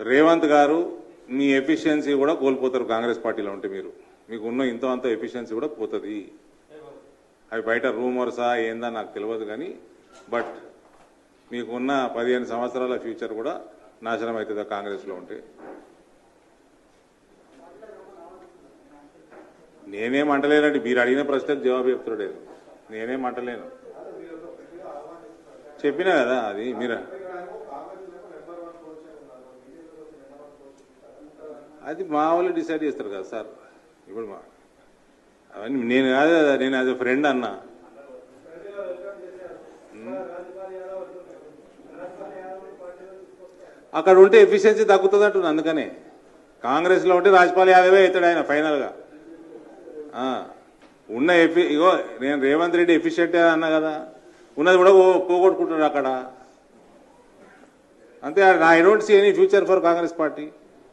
రేవంత్ గారు మీ ఎఫిషియన్సీ కూడా కోల్పోతారు కాంగ్రెస్ పార్టీలో ఉంటే మీరు. మీకు ఉన్న ఇంత అంత ఎఫిషియన్సీ కూడా పోతుంది. అవి బయట రూమర్సా ఏందా నాకు తెలియదు కానీ బట్ మీకున్న పదిహేను సంవత్సరాల ఫ్యూచర్ కూడా నాశనం అవుతుంది కాంగ్రెస్లో ఉంటే? నేనేం అంటలేనండి మీరు అడిగిన ప్రశ్నకు జవాబు చెప్తున్నాడు నేనేం అంటలేను చెప్పినా కదా అది మీరు? అది మా వాళ్ళు డిసైడ్ చేస్తారు కదా సార్. ఇప్పుడు మా అవన్నీ నేను కాదు నేను యాజ్ ఫ్రెండ్ అన్నా. అక్కడ ఉంటే ఎఫిషియన్సీ తగ్గుతుంది అంటున్నా అందుకనే. కాంగ్రెస్లో ఉంటే రాజ్పాల్ యాదవే అవుతాడు ఆయన ఫైనల్గా. ఉన్న ఎఫి ఇగో నేను రేవంత్ రెడ్డి ఎఫిషియెంట్ అన్నా కదా. ఉన్నది కూడా పోగొట్టుకుంటున్నాడు పోగొట్టుకుంటాడు అక్కడ. అంతే I don't see any future for Congress party.